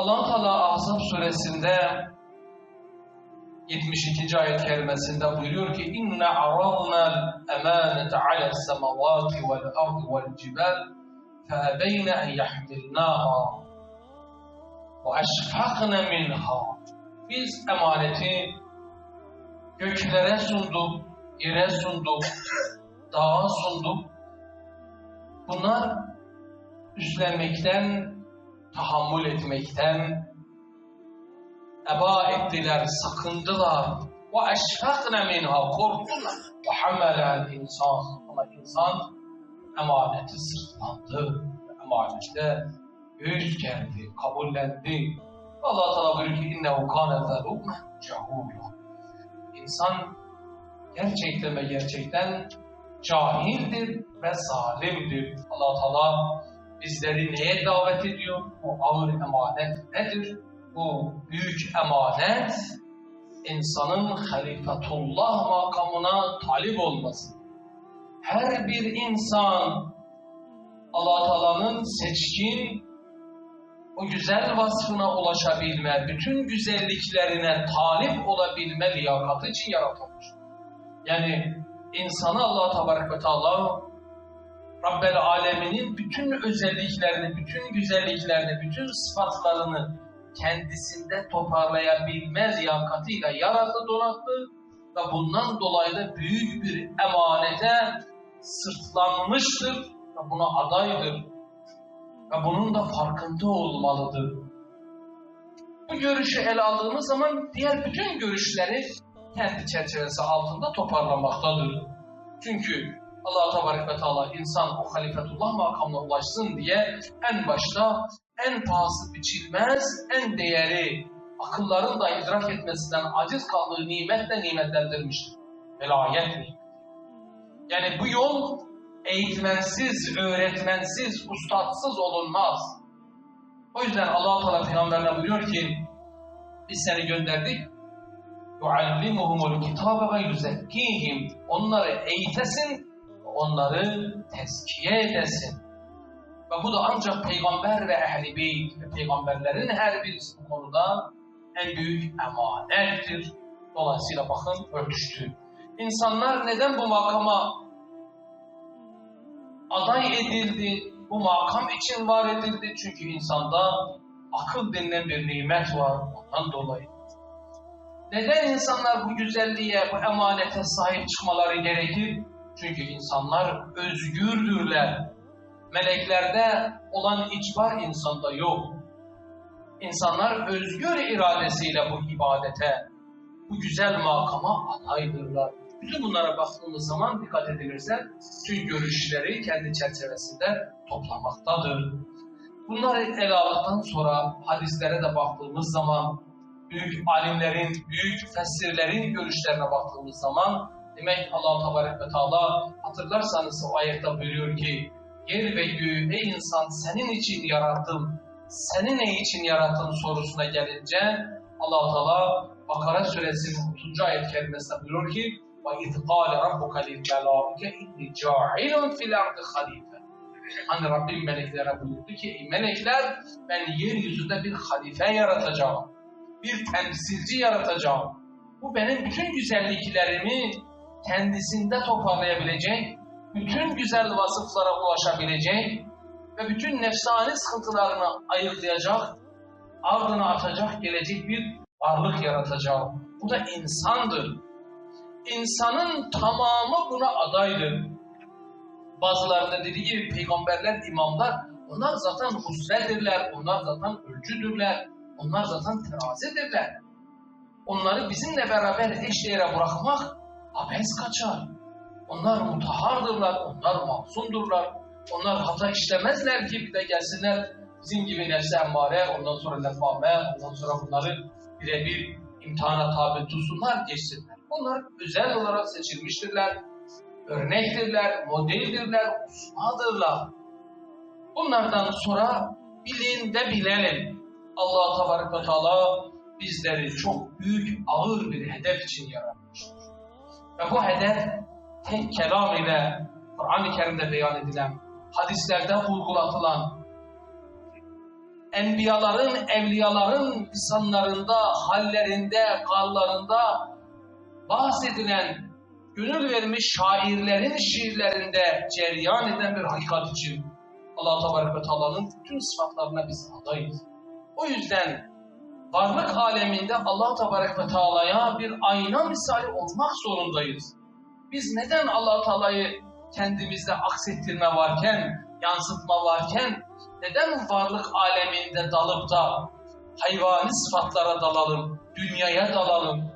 Allah Teala Ahzab suresinde 72. ayet kerimesinde buyuruyor ki inna aradna emanete ala semavati vel ardı vel cibal feebeyne en yahmilnaha ve eşfakne minha biz emaneti göklere sunduk, yere sunduk, dağa sunduk. Bunlar üstlenmekten, tahammül etmekten, eba ettiler, sakındılar. Ve eşfakne minha, korktular. Ve hamelen insan. Ama insan emaneti sırtlandı. Emanette göğüs gerdi, kabullendi. Allah Teala buyuruyor ki innehu kâne zelûmen. İnsan gerçekten ve gerçekten cahildir ve zalimdir. Allah Teala bizleri neye davet ediyor? O ağır emanet nedir? Bu büyük emanet insanın halifetullah makamına talip olması. Her bir insan Allah Teala'nın seçkin o güzel vasfına ulaşabilme, bütün güzelliklerine talip olabilme liyakatı için yaratılmış. Yani insanı Allah Teala Rabbel Alemin'in bütün özelliklerini, bütün güzelliklerini, bütün sıfatlarını kendisinde toparlayabilme liyakatıyla yarattı, donattı ve bundan dolayı da büyük bir emanete sırtlanmıştır ve buna adaydır ve bunun da farkında olmalıdır. Bu görüşü ele aldığımız zaman diğer bütün görüşleri kendi çerçevesi altında toparlamaktadır. Çünkü Allah Tebarek ve Teala insan o halifetullah makamına ulaşsın diye en başta en pahası biçilmez, en değeri akılların da idrak etmesinden aciz kaldığı nimetle nimetlendirmiştir. Velayet. Yani bu yol eğitmensiz, öğretmensiz, ustatsız olunmaz. O yüzden Allah Teala peygamberine buyuruyor ki biz seni gönderdik kitabe ve yuzekkihim onları eğitesin onları tezkiye edesin. Ve bu da ancak peygamber ve ehli beyt ve peygamberlerin her birisi bu konuda en büyük emanettir. Dolayısıyla bakın ölçtü. İnsanlar neden bu makama aday edildi, bu makam için var edildi. Çünkü insanda akıl denilen bir nimet var ondan dolayı. Neden insanlar bu güzelliğe, bu emanete sahip çıkmaları gerekir? Çünkü insanlar özgürdürler. Meleklerde olan icbar insanda yok. İnsanlar özgür iradesiyle bu ibadete, bu güzel makama adaydırlar. Bütün bunlara baktığımız zaman dikkat edilirse tüm görüşleri kendi çerçevesinde toplamaktadır. Bunları ele aldıktan sonra hadislere de baktığımız zaman büyük alimlerin, büyük fesirlerin görüşlerine baktığımız zaman Demek Allah Tebarek ve Teala hatırlarsanız o ayette buyuruyor ki yer ve göğü ey insan senin için yarattım. Seni ne için yarattım sorusuna gelince Allah Teala Bakara suresinin 30. ayet kerimesinde buyuruyor ki ve itqale rabbuka lil melaike inni ca'ilun fil ardı halife. Hani Rabbim meleklere buyurdu ki ey melekler ben yeryüzünde bir halife yaratacağım. Bir temsilci yaratacağım. Bu benim bütün güzelliklerimi kendisinde toparlayabilecek, bütün güzel vasıflara ulaşabilecek ve bütün nefsani sıkıntılarını ayıklayacak, ardına atacak gelecek bir varlık yaratacağım. Bu da insandır. İnsanın tamamı buna adaydır. Bazılarında dediği gibi peygamberler, imamlar, onlar zaten husredirler, onlar zaten ölçüdürler, onlar zaten terazidirler. Onları bizimle beraber eşdeğere bırakmak abes kaçar. Onlar mutahardırlar, onlar masumdurlar. Onlar hata işlemezler ki bir de gelsinler bizim gibi nefse emmare, ondan sonra lefame, ondan sonra bunları birebir imtihana tabi tutsunlar, geçsinler. Bunlar özel olarak seçilmiştirler, örnektirler, modeldirler, usmadırlar. Bunlardan sonra bilin de bilelim. Allah Tebarek ve Teala bizleri çok büyük, ağır bir hedef için yaratmıştır. Ve bu hedef tek kelam ile Kur'an-ı Kerim'de beyan edilen, hadislerde vurgulatılan enbiyaların, evliyaların lisanlarında, hallerinde, kallarında bahsedilen, gönül vermiş şairlerin şiirlerinde cereyan eden bir hakikat için Allah Tebarek ve Teala'nın bütün sıfatlarına biz adayız. O yüzden varlık aleminde Allah Tebarek ve Teala'ya bir ayna misali olmak zorundayız. Biz neden Allah Teala'yı kendimizde aksettirme varken, yansıtma varken neden varlık aleminde dalıp da hayvani sıfatlara dalalım, dünyaya dalalım,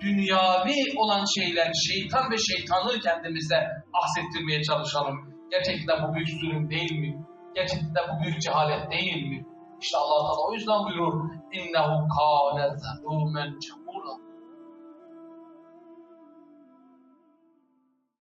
dünyavi olan şeyler, şeytan ve şeytanlığı kendimizde aksettirmeye çalışalım. Gerçekten bu büyük zulüm değil mi? Gerçekten bu büyük cehalet değil mi? İşte Allah Teala o yüzden buyurur. İnnehu kâne zelûmen